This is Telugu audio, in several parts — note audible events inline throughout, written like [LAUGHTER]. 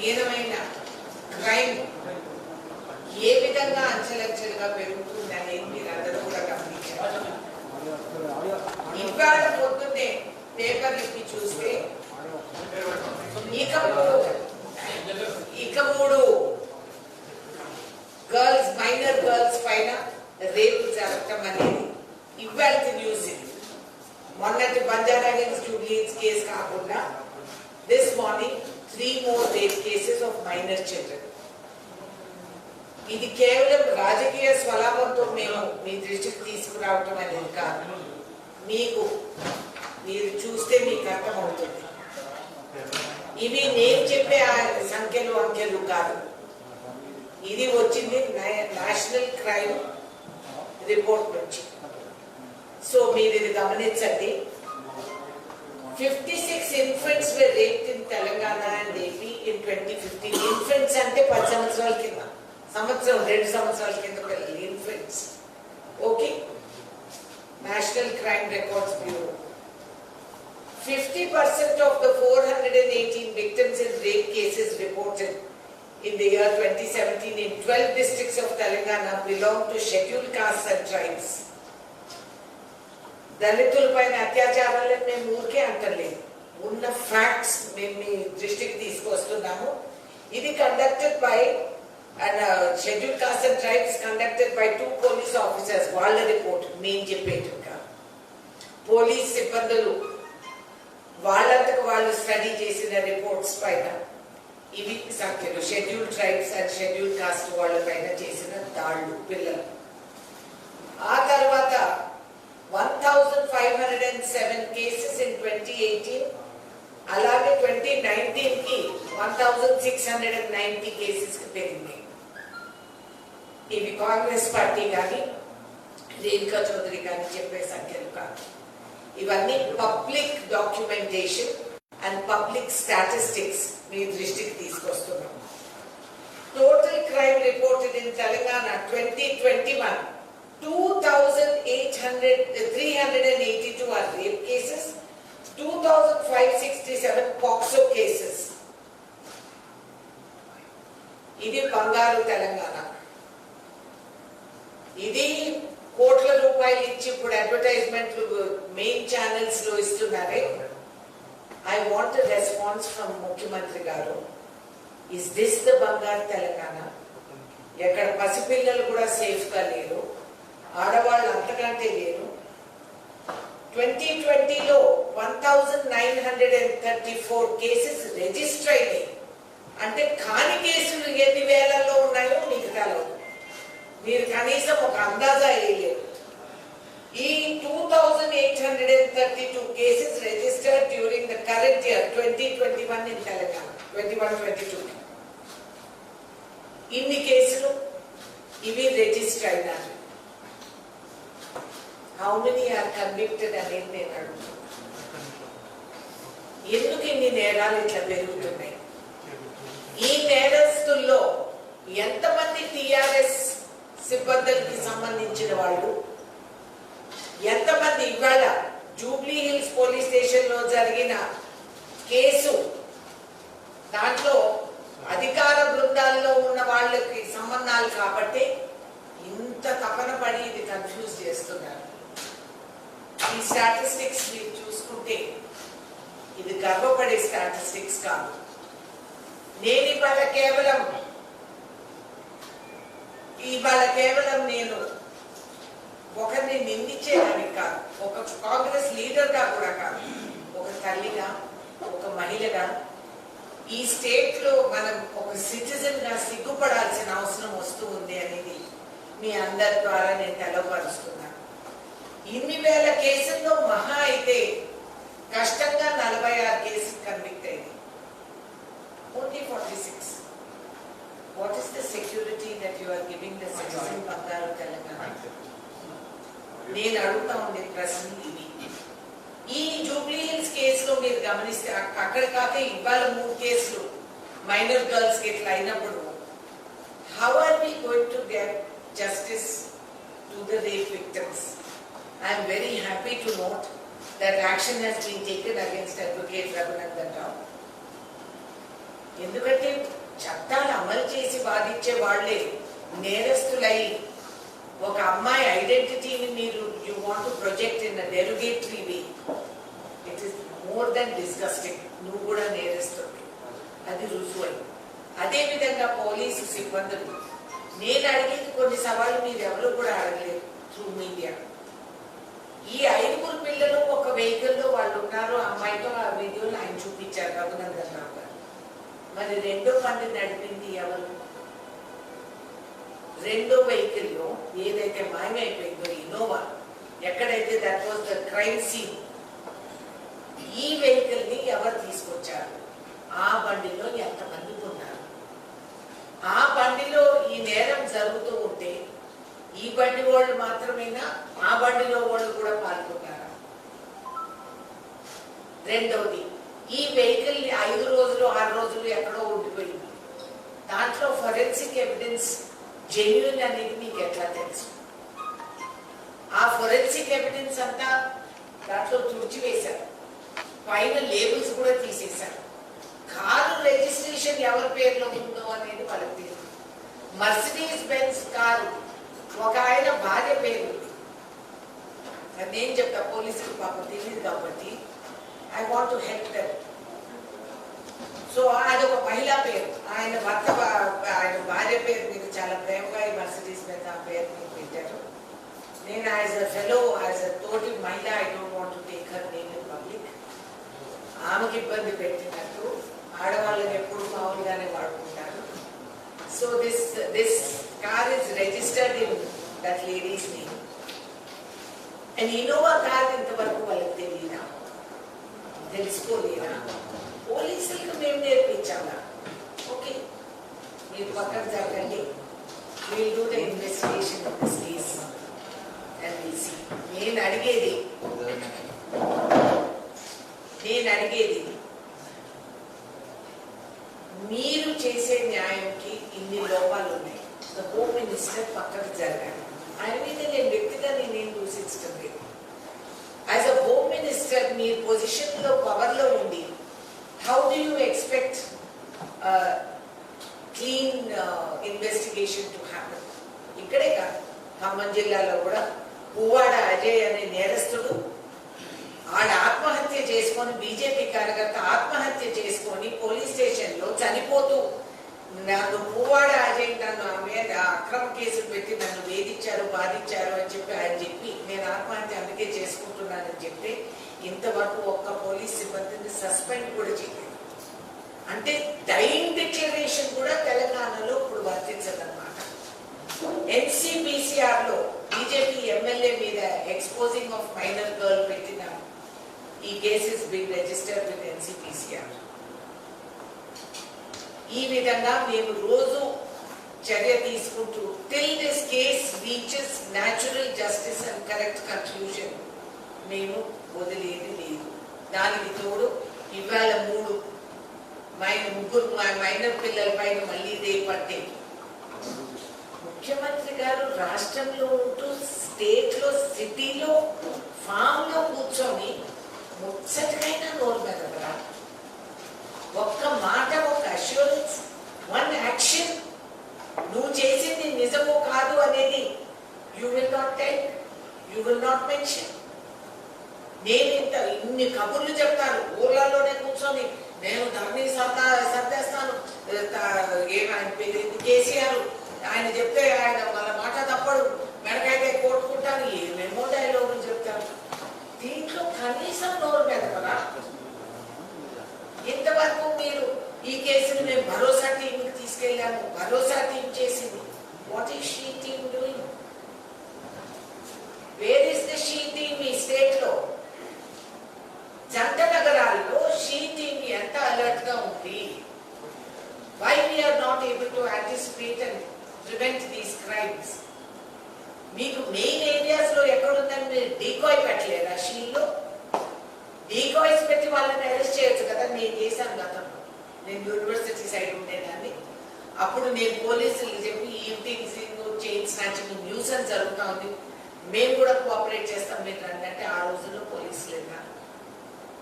హీనమైన క్రైమ్ ఏ విధంగా అంచెలంచెలుగా పెరుగుతుంది అనేది మీరు అందరూ కూడా గమనించారు ఇవాళ పొద్దున్నే పేపర్ ఇప్పి చూస్తే ఇక మూడు ఇక మూడు. గర్ల్స్ మైనర్ గర్ల్స్ పైన రేపు జరగటం అనేది ఇవాళ న్యూస్ ఇది. మొన్నటి బంజారా హిల్స్ జూబ్లీస్ కేసు కాకుండా this morning three more rape cases of minor children ఇది కేవలం రాజకీయ స్వలాభంతో మేము మీ దృష్టికి తీసుకురావటం అనేది కాదు. మీకు మీరు చూస్తే మీకు అర్థమవుతుంది. ఇవి నేను చెప్పే ఆ సంఖ్యలు అంకెలు కాదు. ఇది వచ్చింది నేషనల్ క్రైమ్ రిపోర్ట్ నుంచి. సో మీరు ఇది గమనించండి. Fifty six infants were raped in Telangana and AP in twenty fifteen infants అంటే పది సంవత్సరాల కింద. సంవత్సరం రెండు సంవత్సరాల కింద పిల్లలు infants okay national crime records bureau fifty percent of the four hundred and eighteen victims in rape cases reported in the year 2017 in 12 districts of Telangana belong to scheduled castes and tribes. దళితులపైన అత్యాచారాలను మేము ఊరికే అంటలేదు ఉన్న ఫ్యాక్ట్స్ మేము మీ దృష్టికి తీసుకొస్తున్నాము. ఇది conducted by and schedule caste and tribes conducted by two police officers వాళ్ళ రిపోర్ట్ మేము చెప్పేట్టుగా పోలీస్ సిబ్బందులు వాళ్ళంతకు వాళ్ళు స్టడీ చేసిన రిపోర్ట్స్ పైన ఇవి సంఖ్యలు schedule tribes and schedule caste వాళ్ళ పైన చేసిన దాళ్ళు పిల్లలు. ఆ తర్వాత one thousand five hundred and seven cases in twenty eighteen అలాగే twenty నైన్టీన్కి one thousand six hundred and ninety కేసెస్కి పెరిగింది ఇవి కాంగ్రెస్ పార్టీ కానీ రేణుకా చౌదరి కానీ చెప్పే సంఖ్యలు కాదు. ఇవన్నీ public documentation and public statistics మీ దృష్టికి తీసుకొస్తున్నాం. Total crime reported in Telangana twenty twenty one two thousand eight hundred three hundred and eighty two are rape cases. Two thousand five sixty seven POCSO cases ఇది బంగారు తెలంగాణ. ఇది కోట్ల రూపాయలు ఇచ్చి ఇప్పుడు అడ్వర్టైజ్మెంట్లు మెయిన్ ఛానల్స్లో ఇస్తున్నారే ఐ వాంట్ రెస్పాన్స్ ఫ్రమ్ ముఖ్యమంత్రి గారు. ఇస్ దిస్ ద బంగారు తెలంగాణ? ఎక్కడ పసిపిల్లలు కూడా సేఫ్గా లేరు. ఆడవాళ్ళు అంతకంటే లేరు. ట్వంటీ ట్వంటీలో one thousand nine hundred and thirty four cases register అయినాయి. అంటే కాని కేసులు ఎన్ని వేలల్లో ఉన్నాయో మీకు తెలవదు. మీరు కనీసం ఒక అందాజా వేయలేరు. ఈ two thousand eight hundred and thirty two cases registered during the current year twenty twenty one in Telangana twenty one twenty two ఇన్ని కేసులు ఇవి రిజిస్టర్ అయినారు హౌ మెనీ ఆర్ కన్విక్టెడ్ అనేది నేను అడుగుతున్నాను ఎందుకు ఇన్ని నేరాలు ఇట్లా పెరుగుతున్నాయి? ఈ నేరస్తుల్లో ఎంతమంది టిఆర్ఎస్ సిబ్బందులకి సంబంధించిన వాళ్ళు? ఎంతమంది ఇవాళ జూబ్లీ హిల్స్ పోలీస్ స్టేషన్లో జరిగిన కేసు? దాంట్లో అధికార బృందాల్లో ఉన్న వాళ్ళకి సంబంధాలు కాబట్టి ఇంత తపన పడి ఇది కన్ఫ్యూజ్ చేస్తున్నారు. ఈ స్టాటిస్టిక్స్ మీరు చూసుకుంటే ఇది గర్వపడే స్టాటిస్టిక్స్ కాదు. నేను ఇవాళ కేవలం ఇవాళ కేవలం నేను ఒకరిని నిందించేదానికి కాదు ఒక కాంగ్రెస్ లీడర్గా కూడా కాదు ఒక తల్లిగా ఒక మహిళగా ఈ స్టేట్లో మనం ఒక సిటిజన్గా సిగ్గుపడాల్సిన అవసరం వస్తూ ఉంది అనేది మీ అందరి ద్వారా నేను తెలవపరుస్తున్నాను. ఇన్ని వేల కేసుల్లో మహా అయితే కష్టంగా నలభై ఆరు కేసులు కన్విక్ట్ అయింది only forty six what is the security that you are giving the citizen బంగారు తెలంగాణ నేను అడుగుతా ఉండే ప్రశ్న ఇవి ఈ జూబ్లీ హిల్స్ కేసులో మీరు గమనిస్తే అక్- అక్కడ కాక ఇవాళ మూడు కేసులు మైనర్ గర్ల్స్ ఇట్లా అయినప్పుడు how are we going to get justice to the rape victims I am very happy to note that action has been taken against Advocate Raghunandan Rao. ఎందుకంటే చట్టాలు అమలు చేసి బాధించే వాళ్ళే నేరస్తులై ఒక అమ్మాయి ఐడెంటిటీని మీరు you want to project in derogatory way it is more than disgusting నువ్వు కూడా నేరస్తుంది అది రుజువై. అదేవిధంగా పోలీసు సిబ్బందులు నేను అడిగేది కొన్ని సవాళ్ళు మీరు ఎవరు కూడా అడగలేదు. త్రూ మీడియా ఈ ఐదుగురు పిల్లలు ఒక వెహికల్లో వాళ్ళు ఉన్నారు ఆ అమ్మాయితో ఆ వీడియోలు ఆయన చూపించారు రఘునందన్ రావు గారు. మరి రెండో బండి నడిపింది ఎవరు? రెండో వెహికల్లో ఏదైతే మాయమైపోయిందో ఇన్నోవా ఎక్కడైతే that was the crime scene ఈ వెహికల్ని ఎవరు తీసుకొచ్చారు? ఆ బండిలో ఎంతమంది ఉన్నారు? ఆ బండిలో ఈ నేరం జరుగుతూ ఈ బండి వాళ్ళు మాత్రమేనా? ఆ బండిలో వాళ్ళు కూడా పాల్గొంటారా? రెండవది ఈ వెహికల్ ఐదు రోజులు ఆరు రోజులు ఎక్కడో ఉండిపోయింది. దాంట్లో ఫొరెన్సిక్ ఎవిడెన్స్ జెన్యున్ అనేది మీకు ఎట్లా తెలుసు? ఆ ఫొరెన్సిక్ ఎవిడెన్స్ అంతా దాంట్లో తుడిచివేశారు. పైన లేబుల్స్ కూడా తీసేశారు. కారు రిజిస్ట్రేషన్ ఎవరి పేరులో ఉందో అనేది వాళ్ళకి తెలియదు. మర్సిడీస్ బెన్స్ కారు ఒక ఆయన భార్య పేరు. ఉంది. నేను చెప్తా పోలీసులు పాపం తెలియదు కాబట్టి I want to help them so ఆయన ఒక మహిళా పేరు. ఆయన భర్త ఆయన భార్య పేరు మీద చాలా ప్రేమగా ఈ మర్సిడీస్ మీద ఆ పేరు మీకు పెట్టారు. నేను as a fellow as a తోటి మహిళ I don't want to take her name in public ఆమెకి ఇబ్బంది పెట్టినట్టు ఆడవాళ్ళని ఎప్పుడు మామూలుగానే వాడుకుంటారు. So this this car is registered in that ladies name. And Innova car ఇంతవరకు వాళ్ళకి తెలియదా తెలుసుకోలేదా? పోలీసులకు మేము నేర్పించాలా? ఓకే మీరు పక్కన జరగండి. Will do the investigation of this case and నేను అడిగేది. నేను అడిగేది. మీరు చేసే న్యాయంకి ఇన్ని లోపాలు ఉన్నాయి. ద హోమ్ మినిస్టర్ పక్కకు జరగాలి. ఆయన మీద నేను వ్యక్తిగా నేనేం దూషించడం లేదు. యాజ్ అ హోమ్ మినిస్టర్ మీ పొజిషన్లో పవర్లో ఉండి how do you expect clean investigation to happen ఇక్కడే కాదు. ఖమ్మం జిల్లాలో కూడా పువ్వాడ అజయ్ అనే నేరస్తుడు ఆడ ఆత్మహత్య చేసుకొని బీజేపీ కార్యకర్త ఆత్మహత్య చేసుకొని పోలీస్ స్టేషన్లో చనిపోతూ నన్ను పూవాడ అజయ్ నన్ను ఆ మీద అక్రమ కేసులు పెట్టి నన్ను వేధించారు బాధించారు అని చెప్పి ఆయన చెప్పి నేను ఆత్మహత్య అందుకే చేసుకుంటున్నానని చెప్పి ఇంతవరకు ఒక్క పోలీస్ సిబ్బందిని సస్పెండ్ కూడా చేయలేదు. అంటే డైయింగ్ డిక్లరేషన్ కూడా తెలంగాణలో ఇప్పుడు వర్తించదన్నమాట. ఎన్సిబిసిఆర్లో బీజేపీ ఎమ్మెల్యే మీద ఎక్స్పోజింగ్ ఆఫ్ మైనర్ గర్ల్ పెట్టిన ఈ cases big register with NCPCR ఈ విధంగా మేము రోజు చర్య తీసుకుంటూ till this case reaches natural justice and correct conclusion మేము వదిలేది లేదు. దానికి తోడు ఇవాళ మూడు మైన ముగ్గురు మైనర్ పిల్లల పైన మళ్ళీ రేపట్టే ముఖ్యమంత్రి గారు రాష్ట్రంలో ఉంటూ స్టేట్లో సిటీలో ఫామ్లో కూర్చొని ముచ్చటికైనా నోరు మెదపరా అష్యూరెన్స్ వన్ యాక్షన్ నువ్వు చేసింది నిజమో కాదు అనేది you will not tell you will not mention నేను ఇంత ఇన్ని కబుర్లు చెప్తాను ఊర్లలోనే కూర్చొని నేను ధర్నీ సర్దా సర్దేస్తాను. ఏమైనా ఆయన కేసీఆర్. ఆయన చెప్తే ఆయన వాళ్ళ మాట తప్పడు. మెడకైతే కోట్టుకుంటాను. ఏమేమో డైలాగులు చెప్తాను. దీంట్లో కనీసం నోరు పెదపరా ఇంతవరకు మీరు ఈ కేసును మేము భరోసా టీంకి తీసుకెళ్ళాము భరోసా టీం చేసింది. What is she team doing where is the she team ఈ స్టేట్లో జంట నగరాల్లో షీ టీమ్ ఎంత అలర్ట్గా ఉంది why we're not able to anticipate and prevent these crimes మీకు మెయిన్ ఏరియాస్లో ఎక్కడుందని మీరు డీకాయ్ పెట్టలేరా షీల్లో డీకాయ్స్ పెట్టి వాళ్ళని అరెస్ట్ చేయొచ్చు కదా నేను చేశాను గతంలో నేను యూనివర్సిటీ సైడ్ ఉండేదాన్ని అప్పుడు నేను పోలీసులకు చెప్పి ఈవినింగ్ చైన్ స్నాచింగ్ న్యూసెన్స్ జరుగుతా ఉంది మేము కూడా కోఆపరేట్ చేస్తాం మీరు రండి అంటే ఆ రోజుల్లో పోలీసులు లేరు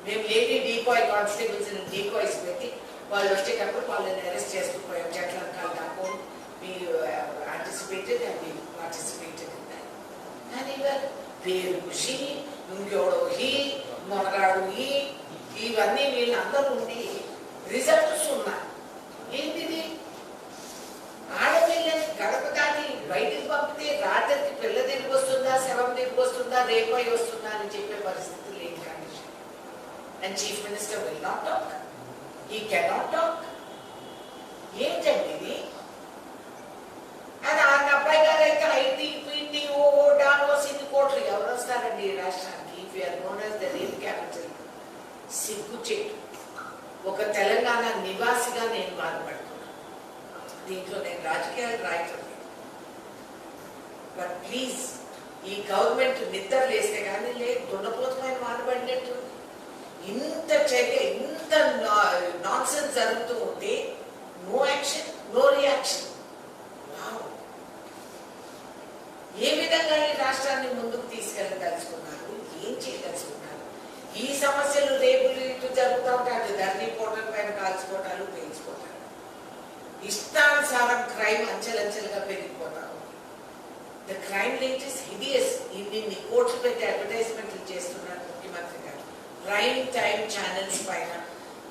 మేము లేడీ డీకాయ్ కానిస్టేబుల్స్ డీకాయ్స్ పెట్టి వాళ్ళు వచ్చేటప్పుడు వాళ్ళని అరెస్ట్ చేస్తూ పోయాం చెట్లంకాలు మీరు మీ యాంటిసిపేటెడ్ అండ్ మీ పార్టిసిపేటెడ్ కానీ ఇవాళ పేరు హీ ఇంకెవడో హీ మొనగాడు హీ ఇవన్నీ వీళ్ళందరూ ఉండి రిజల్ట్స్ ఉన్నాయి ఏంటిది? ఆడపిల్లని గడప దాటి బయటికి పంపితే రాత్రికి పిల్ల తిరిగి వస్తుందా శవం తిరిగి వస్తుందా రేపై వస్తుందా అని చెప్పే పరిస్థితి. And chief minister will not talk he cannot talk ఏంటండి ఇది? అని ఆ అబ్బాయి గారు అయితే ఐటీ పీటీ ఓ డాలోస్ ఇన్ని కోట్లు ఎవరు వస్తారండి ఈ రాష్ట్రానికి? If you're known as the real capital సిగ్గు చెట్టు. ఒక తెలంగాణ నివాసిగా నేను బాధపడుతున్నాను దీంట్లో నేను రాజకీయాలు రాయటం బట్ ప్లీజ్ ఈ గవర్నమెంట్ నిద్ర లేస్తే కానీ లే దున్నపోతమైన వాడబడినట్టు ఇంత చర్య ఇంత నాన్ సెన్స్ జరుగుతూ ఉంటే నో యాక్షన్ నో రియాక్షన్ ఏ విధంగా ఈ రాష్ట్రాన్ని ముందుకు తీసుకెళ్ళదలుచుకున్నారు? ఏం చేయదలుచుకున్నారు? ఈ సమస్యలు రేపులు ఇటు జరుగుతూ ఉంటే ధరణి పోటల పైన కాల్చుకోవటాలు పెంచుకోవటాలు ఇష్టానుసారం క్రైమ్ అంచెలంచెలుగా పెరిగిపోతా ఉంది. The crime rate is hideous ఇన్ని కోట్లు పెట్టి అడ్వర్టైజ్మెంట్లు చేస్తున్నారు. ప్రైమ్ టైమ్ ఛానల్స్ పైన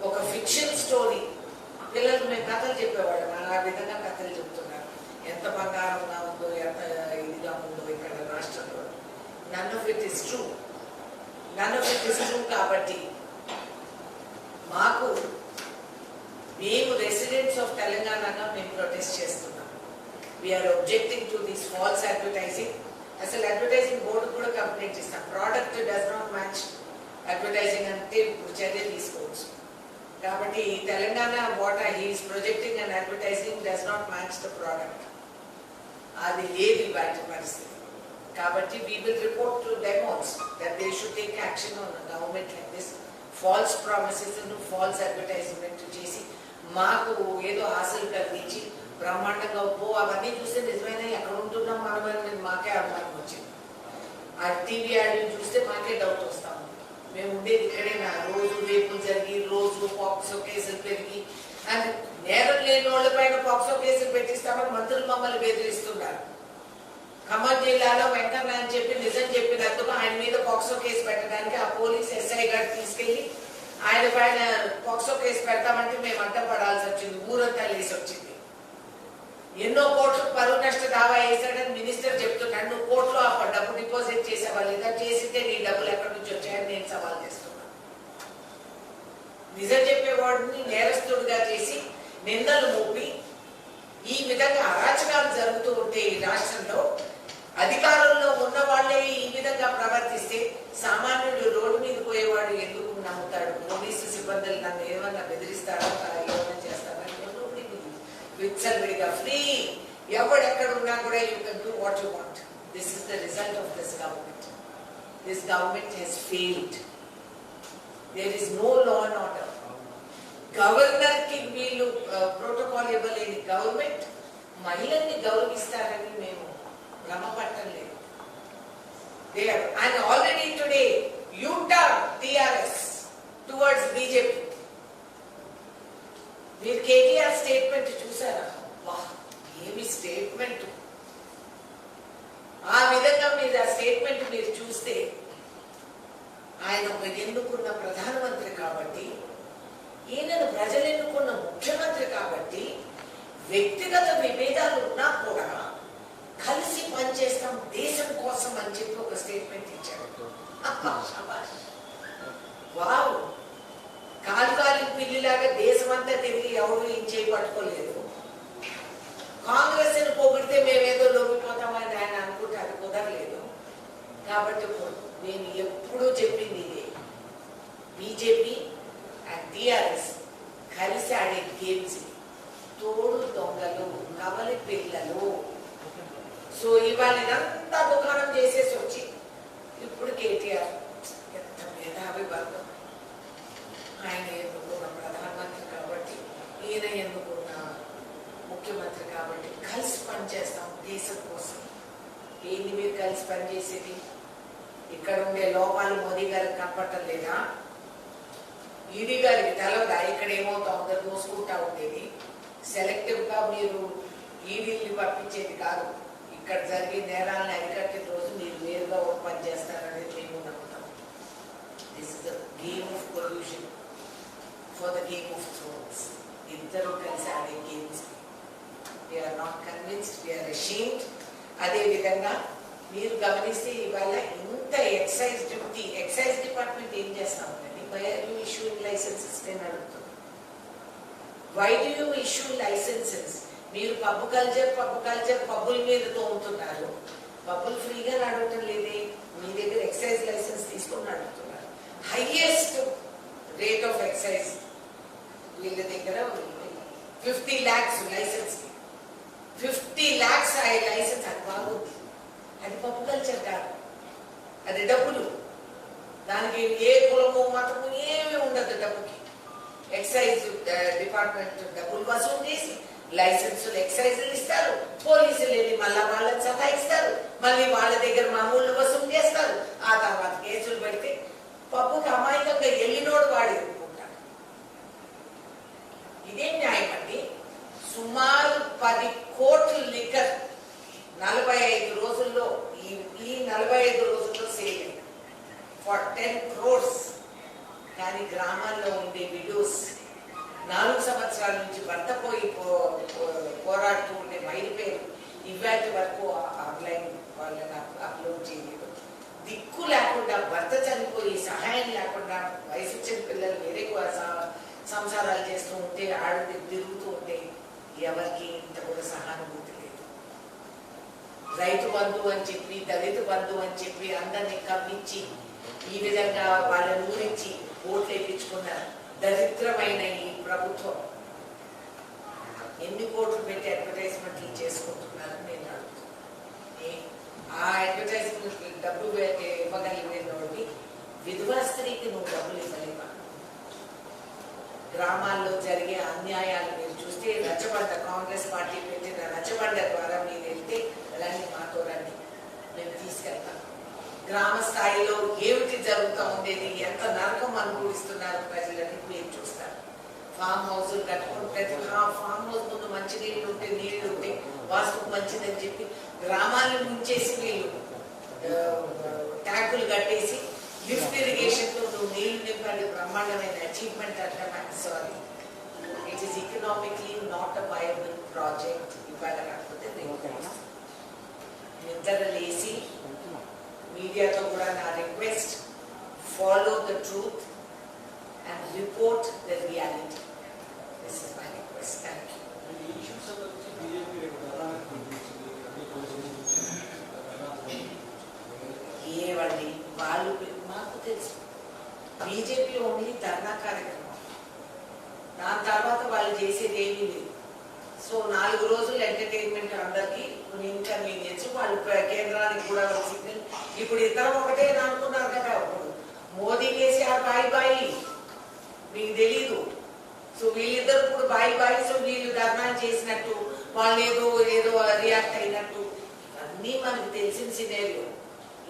ఒక ఫిక్షన్ స్టోరీ. పిల్లలకు మేము కథలు చెప్పేవాళ్ళం. ఆ విధంగా కథలు చెప్తున్నారు. ఎంత బంగారంగా ఉందో ఎంత ఇదిగా ఉందో ఇక్కడ రాష్ట్రంలో. None of it is true none of it is true కాబట్టి మాకు మేము రెసిడెంట్స్ ఆఫ్ తెలంగాణగా మేము ప్రొటెస్ట్ చేస్తున్నాం. We're objecting to this false advertising అసలు అడ్వర్టైజింగ్ బోర్డు కూడా కంప్లైంట్ ఇస్తాం product does not match advertising అంటే ఇప్పుడు చర్య తీసుకోవచ్చు. కాబట్టి Telangana what he is projecting and advertising does not match the product అది లేదు బయట పరిస్థితి. కాబట్టి we will report to demons that they should take action on government like this false promises false advertisement చేసి మాకు ఏదో ఆశలు కలిగించి బ్రహ్మాండంగా పో అవన్నీ చూస్తే నిజమైన ఎక్కడ ఉంటున్నాం మనం అని మాకే అనుమానం వచ్చింది. ఆ టీవీ యాడ్ చూస్తే మాకే డౌట్ వస్తుంది. మేము ఉండేది ఇక్కడే నా రోజు రేపులు జరిగి రోజు పాక్సో కేసులు పెరిగి అండ్ నేరం లేని వాళ్ళ పైన పాక్సో కేసులు పెట్టిస్తామని మంత్రులు మమ్మల్ని బెదిరిస్తున్నారు. ఖమ్మం జిల్లాలో వెంకన్న అని చెప్పి నిజం చెప్పినందుకు ఆయన మీద పాక్సో కేసు పెట్టడానికి ఆ పోలీస్ ఎస్ఐ గారు తీసుకెళ్ళి ఆయన పైన పాక్సో కేసు పెడతామంటే మేము అడ్డం పడాల్సి వచ్చింది ఊరంతా లేసి వచ్చింది. ఎన్నో కోట్లు పరువు నష్ట దావా వేశాడని మినిస్టర్ చెప్తున్నాడు. నువ్వు కోట్లు ఆ డబ్బు డిపాజిట్ చేసేవా లేదా? చేసితే నీ డబ్బులు ఎక్కడి నుంచి వచ్చాయని నేను సవాల్ చేస్తున్నాను నిజం చెప్పేవాడిని నేరస్తుడిగా చేసి నిందలు మోపి ఈ విధంగా అరాచకాలు జరుగుతూ ఉంటే ఈ రాష్ట్రంలో అధికారంలో ఉన్న వాళ్ళే ఈ విధంగా ప్రవర్తిస్తే సామాన్యుడు రోడ్డు మీద పోయేవాడు ఎందుకు నమ్ముతాడు? పోలీసు సిబ్బందులు నన్ను ఏమన్నా బెదిరిస్తారా? విచ్చలవిడిగా ఫ్రీ ఎవడెక్కడ ఉన్నా కూడా you can do what you want this is the result of this government this government has failed there is no law and order గవర్నర్కి వీళ్ళు ప్రోటోకాల్ ఇవ్వలేని గవర్నమెంట్ మహిళల్ని గౌరవిస్తారని మేము భ్రమపట్టం లేదు and already today U turn TRS towards BJP మీరు కేటీఆర్ స్టేట్మెంట్ చూసారా వా ఏమి స్టేట్మెంట్? ఆ విధంగా మీరు ఆ స్టేట్మెంట్ మీరు చూస్తే ఆయన ఒక ఎన్నుకున్న ప్రధానమంత్రి కాబట్టి ఈయనను ప్రజలు ఎన్నుకున్న ముఖ్యమంత్రి కాబట్టి వ్యక్తిగత విభేదాలు ఉన్నా కూడా కలిసి పనిచేస్తాం దేశం కోసం అని చెప్పి ఒక స్టేట్మెంట్ ఇచ్చాడు. [LAUGHS] వావ్. కాలు కాలి పిల్లిలాగా దేశమంతా తిరిగి ఎవరు ఇంచే పట్టుకోలేదు. కాంగ్రెస్ని పొగిడితే మేమేదో లొంగిపోతామని ఆయన అనుకుంటే అది కుదరలేదు. కాబట్టి నేను ఎప్పుడూ చెప్పింది ఇదే. బీజేపీ అండ్ టిఆర్ఎస్ కలిసి ఆడే గేమ్స్ తోడు దొంగలు కవలి పిల్లలు. సో ఇవాళ ఇదంతా దుకాణం చేసేసి వచ్చి ఇప్పుడు కేటీఆర్ ఎంత మేధావి వర్గం. ఆయన ఎన్నుకున్న ప్రధానమంత్రి కాబట్టి ఈయన ఎన్నుకున్న ముఖ్యమంత్రి కాబట్టి కలిసి పనిచేస్తాం దేశం కోసం. ఏంది మీరు కలిసి పనిచేసేది? ఇక్కడ ఉండే లోపాలు మోదీ గారికి కనపడటం లేదా? ఈడీ గారికి తెలవదా? ఇక్కడ ఏమవుతుందో దోసుకుంటా ఉండేది. సెలెక్టివ్గా మీరు ఈడీని పంపించేది కాదు. ఇక్కడ జరిగే నేరాలను అరికట్టిన రోజు మీరు వేరుగా ఒక పని చేస్తారనేది మేము నమ్ముతాం this is the game of pollution for the Game of Thrones. ఇద్దరు కలిసి ఆడే games we're not convinced we're ashamed అదేవిధంగా మీరు గమనిస్తే ఇవాళ ఇంత ఎక్సైజ్ డ్యూటీ ఎక్సైజ్ డిపార్ట్మెంట్ ఏం చేస్తా? ఉందండి why are you issue licenses నేను అడుగుతుంది why do you issue licenses మీరు పబ్ కల్చర్ పబ్ కల్చర్ పబ్బుల మీద తోముతున్నారు. పబ్బులు ఫ్రీగా నడవటం లేదే. మీ దగ్గర ఎక్సైజ్ లైసెన్స్ తీసుకొని నడుపుతున్నారు హైయెస్ట్ రేట్ ఆఫ్ ఎక్సైజ్ వీళ్ళ దగ్గర fifty lakhs license. Fifty lakhs ఆ లైసెన్స్ అది బాగుంది. అది పప్పు కల్చర్ కాదు. అది డబ్బులు. దానికి ఏ కులము మతము ఏమీ ఉండదు డబ్బుకి. ఎక్సైజ్ డిపార్ట్మెంట్ డబ్బులు వసూలు చేసి లైసెన్సులు ఎక్సైజులు ఇస్తారు. పోలీసులు వెళ్ళి మళ్ళా వాళ్ళని సతాయిస్తారు మళ్ళీ వాళ్ళ దగ్గర మామూలు వసూలు చేస్తారు. ఆ తర్వాత కేసులు పెడితే పప్పుకి అమాయకంగా వెళ్ళినోడు వాడు. ఇదేం న్యాయం అండి సుమారు పది కోట్ల లిక్కర్ నలభై ఐదు రోజుల్లో ఈ ఈ నలభై ఐదు రోజుల్లో సేల్ ఫర్ టెన్ క్రోర్స్ కానీ గ్రామాల్లో ఉండే విడోస్ నాలుగు సంవత్సరాల నుంచి భర్త పోయి పో- పోరాడుతూ ఉండే మైలు పేరు ఇవాటి వరకు ఆన్లైన్ వాళ్ళని అప్లోడ్ చేయలేదు. దిక్కు లేకుండా భర్త చనిపోయి సహాయం లేకుండా వయసు వచ్చిన పిల్లలు వేరే కోసం సంసారాలు చేస్తూ ఉంటే ఆడు తిరుగుతూ ఉంటే ఎవరికి ఇంత కూడా సహానుభూతి లేదు. రైతు బంధు అని చెప్పి దళిత బంధు అని చెప్పి అందరినీ కమ్మించి ఈ విధంగా వాళ్ళని ఊరించి ఓట్లు వేయించుకున్న దరిద్రమైన ఈ ప్రభుత్వం ఎన్ని కోట్లు పెట్టి అడ్వర్టైజ్మెంట్లు చేసుకుంటున్నారని నేను అడుగుతున్నాను. ఏ- ఆ అడ్వర్టైజ్మెంట్ డబ్బు ఇవ్వగలిగిన ఇవ్వగలిగినోడికి విధవా స్త్రీకి నువ్వు డబ్బులు ఇవ్వలేదు గ్రామాల్లో జరిగే అన్యాయాలు మీరు చూస్తే రచ్చబండ కాంగ్రెస్ పార్టీ పెట్టిన రచ్చబండ ద్వారా మీరు వెళ్తే రండి మాతో రండి. మేము తీసుకెళ్తాం. గ్రామ స్థాయిలో ఏమిటి జరుగుతూ ఉండేది? ఎంత నరకం అనుభవిస్తున్నారు ప్రజలని మీరు చూస్తారు. ఫామ్ హౌస్ కట్టుకుని ప్రతి ఫామ్ హౌస్ ముందు మంచి నీళ్ళు ఉంటే నీళ్ళు ఉంటే వాస్తు మంచిదని చెప్పి గ్రామాలను ముంచేసి వీళ్ళు ట్యాంకులు కట్టేసి లిఫ్ట్ ఇరిగేషన్ తో నువ్వు నీళ్ళు నింపండి బ్రహ్మాండమైన అచీవ్మెంట్ అంటే sorry it is economically not a viable project ఇవాళ కాకపోతే రేపు నిద్ర లేసి మీడియాతో కూడా నా request follow the truth and report the reality this is my request thank you ఈ ఇష్యూస్ సంబంధించి బీజేపీ రేపు ధర్నాకు పిలిపించింది. అన్ని పోలీసులు నుంచి ధర్నాకు ఏవండి వాళ్ళు మాకు తెలుసు బీజేపీ ఓన్లీ ధర్నా కార్యక్రమం. దాని తర్వాత వాళ్ళు చేసేది ఏమీ లేదు. సో నాలుగు రోజులు ఎంటర్టైన్మెంట్ అందరికి తెచ్చు వాళ్ళు ప్ర- కేంద్రానికి కూడా ఒక సిగ్నల్ ఇప్పుడు ఇద్దరం ఒకటే అనుకున్నారు కదా ఇప్పుడు మోదీ కేసీఆర్ బాయి బాయి. మీకు తెలీదు. సో వీళ్ళిద్దరు ఇప్పుడు బాయి బాయి సో వీళ్ళు ధర్నా చేసినట్టు వాళ్ళు ఏదో ఏదో రియాక్ట్ అయినట్టు. అన్నీ మనకు తెలిసిన సినేరియో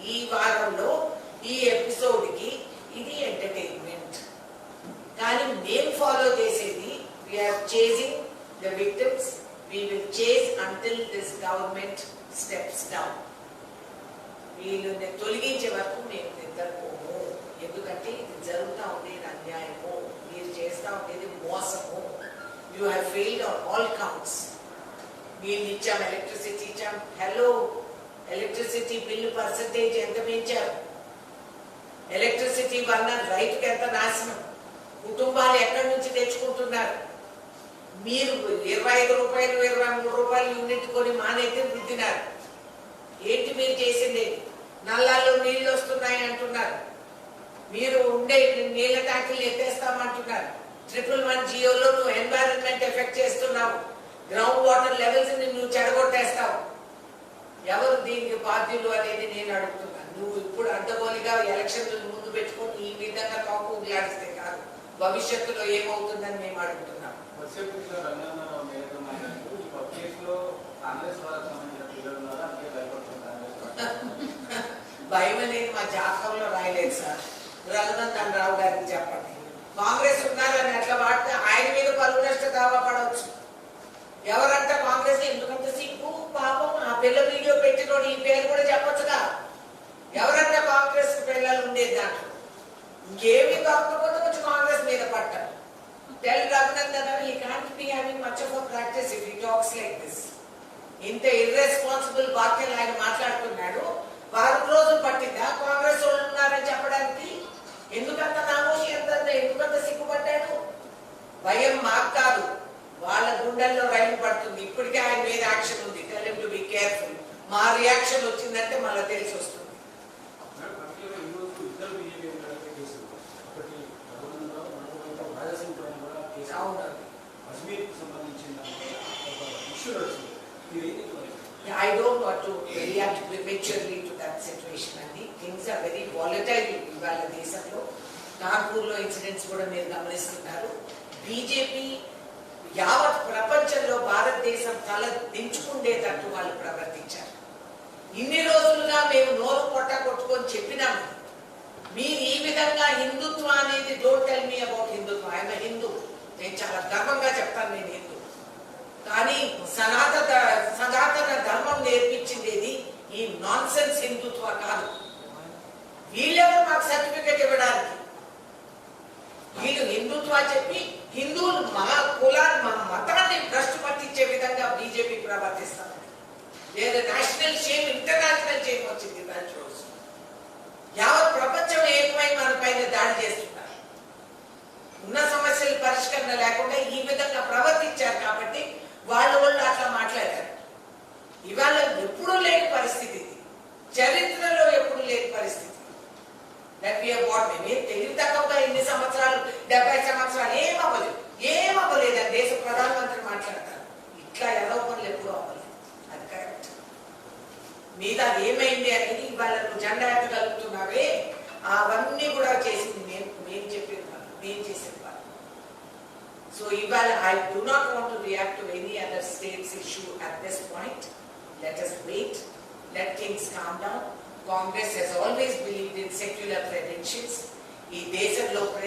ఈ వారంలో ఈ ఎపిసోడ్కి ఇది ఎంటర్టైన్మెంట్ కానీ మేము ఫాలో చేసేది we're chasing the victims we will chase until this government steps down వీళ్ళు తొలగించే వరకు మేము నిద్రపోము. ఎందుకంటే ఇది జరుగుతూ ఉండేది అన్యాయము మీరు చేస్తూ ఉండేది మోసము. You have failed on all counts మీరు ఇచ్చాం ఎలక్ట్రిసిటీ ఇచ్చాం. హలో ఎలక్ట్రిసిటీ బిల్లు పర్సంటేజ్ ఎంత పెంచారు? ఎలక్ట్రిసిటీ వల్ల రైతుకి ఎంత నాశనం? కుటుంబాలు ఎక్కడి నుంచి తెచ్చుకుంటున్నారు? మీరు ఇరవై ఐదు రూపాయలు ఇరవై మూడు రూపాయలు యూనిట్ కొని మానైతే రుద్దినారు. ఏంటి మీరు చేసింది? నల్లాల్లో నీళ్ళు వస్తున్నాయి అంటున్నారు. మీరు ఉండే నీళ్ళ ట్యాంకులు ఎత్తేస్తామంటున్నారు. ట్రిపుల్ వన్ జియోలో నువ్వు ఎన్వైరన్మెంట్ ఎఫెక్ట్ చేస్తున్నావు. గ్రౌండ్ వాటర్ లెవెల్స్ని నువ్వు చెడగొట్టేస్తావు. ఎవరు దీనికి బాధ్యులు అనేది నేను అడుగుతున్నాను నువ్వు ఇప్పుడు అడ్డగోలిగా ఎలక్షన్లు ముందు పెట్టుకొని ఈ విధంగా కాకు ఉగ్లాడిస్తే కాదు. భవిష్యత్తులో ఏమవుతుందని మేము అడుగుతున్నాం. భయం అనేది మా జాతకంలో రాయలేదు సార్. రఘునందన్ రావు గారికి చెప్పండి. కాంగ్రెస్ ఉన్నారని అట్లా వాడితే ఆయన మీద పరువు నష్ట దావా పడవచ్చు. ఎవరంట కాంగ్రెస్ ఎందుకంటే సిగ్గు పాపం ఆ పిల్ల వీడియో పెట్టినోడు ఈ పేరు కూడా చెప్పొచ్చుగా. ఎవరన్నా కాంగ్రెస్ పిల్లలు ఉండేది దాంట్లో ఇంకేమీ దొరకకపోతే కొంచెం కాంగ్రెస్ మీద పట్టారు tell Raghunandan he can't be having much of practice if he talks like this ఇంత ఇర్రెస్పాన్సిబుల్ వాక్యాలు ఆయన మాట్లాడుతున్నాడు వారం రోజులు పట్టిందా? కాంగ్రెస్ వాళ్ళు ఉన్నారని చెప్పడానికి? ఎందుకంత నామోషి ఎంత ఎందుకంత సిగ్గుపడ్డాడు? భయం మాకు కాదు. వాళ్ళ గుండెల్లో రైలు పడుతుంది. ఇప్పటికే ఆయన మీద యాక్షన్ ఉంది. టెల్ టు బి కేర్ఫుల్ మా రియాక్షన్ వచ్చిందంటే మళ్ళీ తెలిసి వస్తుంది మేడం, పర్టికులర్గా ఈరోజు ఇద్దరు బీజేపీ ఎంపీలపై కేసులు. ఒకటి రఘునందరావు, మరొకటి రాజాసింగ్ పైన కూడా కేసు. అవును అజ్మీర్కి సంబంధించిన ఒక ఇష్యూ నడుస్తుంది. మీరు ఏం చెప్తారు? I don't want to react prematurely to that situation అండి. థింగ్స్ ఆర్ వెరీ వాలటైల్ ఇవాళ దేశంలో. నాగ్పూర్లో ఇన్సిడెంట్స్ కూడా మీరు గమనిస్తున్నారు. బీజేపీ యావత్ ప్రపంచంలో భారతదేశం తల దించుకుండేటట్టు వాళ్ళు ప్రవర్తించారు. ఇన్ని రోజులుగా మేము నోరు పొట్ట కొట్టుకొని చెప్పినాము. మీరు ఈ విధంగా హిందుత్వ అనేది don't tell me about Hindutva. ఆయన హిందూ నేను చాలా గర్వంగా చెప్తాను నేను హిందూ కానీ సనాతన సనాతన ధర్మం నేర్పించింది ఈ నాన్ సెన్స్ హిందుత్వ కాదు. వీళ్ళెవరు మాకు సర్టిఫికెట్ ఇవ్వడానికి? వీళ్ళు హిందుత్వ చెప్పి హిందువులు మా కులాన్ని మా మతాన్ని భ్రష్టు పట్టించే విధంగా బీజేపీ ప్రవర్తిస్తారు. లేదా నేషనల్ షేమ్ ఇంటర్నేషనల్ షేమ్ వచ్చింది దాని రోజు. యావత్ ప్రపంచం ఏకమై మన పైన దాడి చేస్తున్నారు. ఉన్న సమస్యలు పరిష్కరణ లేకుండా ఈ విధంగా ప్రవర్తించారు కాబట్టి వాళ్ళు వాళ్ళు అట్లా మాట్లాడారు ఇవాళ ఎప్పుడూ లేని పరిస్థితి ఇది చరిత్రలో ఎప్పుడు లేని పరిస్థితి దట్ వి వాట్ మేము తెలివి తక్కువగా ఎన్ని సంవత్సరాలు డెబ్బై సంవత్సరాలు ఏం అవ్వలేదు. ఏం అవ్వలేదు. అని దేశ ప్రధానమంత్రి మాట్లాడతారు. ఇట్లా ఎవరో పనులు ఎప్పుడూ అవ్వలేదు. అది కరెక్ట్ మీద ఏమైంది అనేది ఇవాళ నువ్వు జెండా ఎత్తగలుగుతున్నావే. అవన్నీ కూడా చేసింది నేను. నేను చెప్పిన వాళ్ళు నేను చేసిన వాళ్ళు సో ఇవాళ I do not want to react to any other states issue at this point. Let us wait. Let things calm down. Congress has always believed in secular credentials.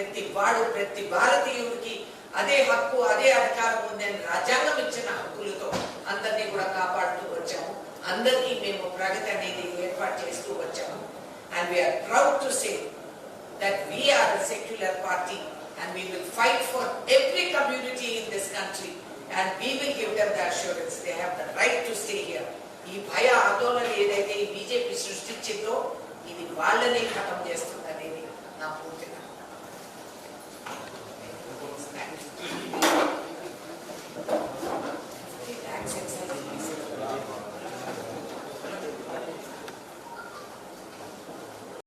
ప్రతి వాడు ప్రతి భారతీయుడికి అదే హక్కు అదే అధికారం ఉందని రాజ్యాంగం ఇచ్చిన హక్కులతో అందరినీ కూడా కాపాడుతూ వచ్చాము. అందరికీ మేము ప్రగతి అనేది ఏర్పాటు చేస్తూ వచ్చాము. And we're proud to say that we're are the secular party and we will fight for every community in this country and we will give them the assurance. They have the right to ఈ భయ ఆందోళన ఏదైతే ఈ బీజేపీ సృష్టించిందో ఇది వాళ్ళనే ఖతం చేస్తుందనేది నా పూర్తి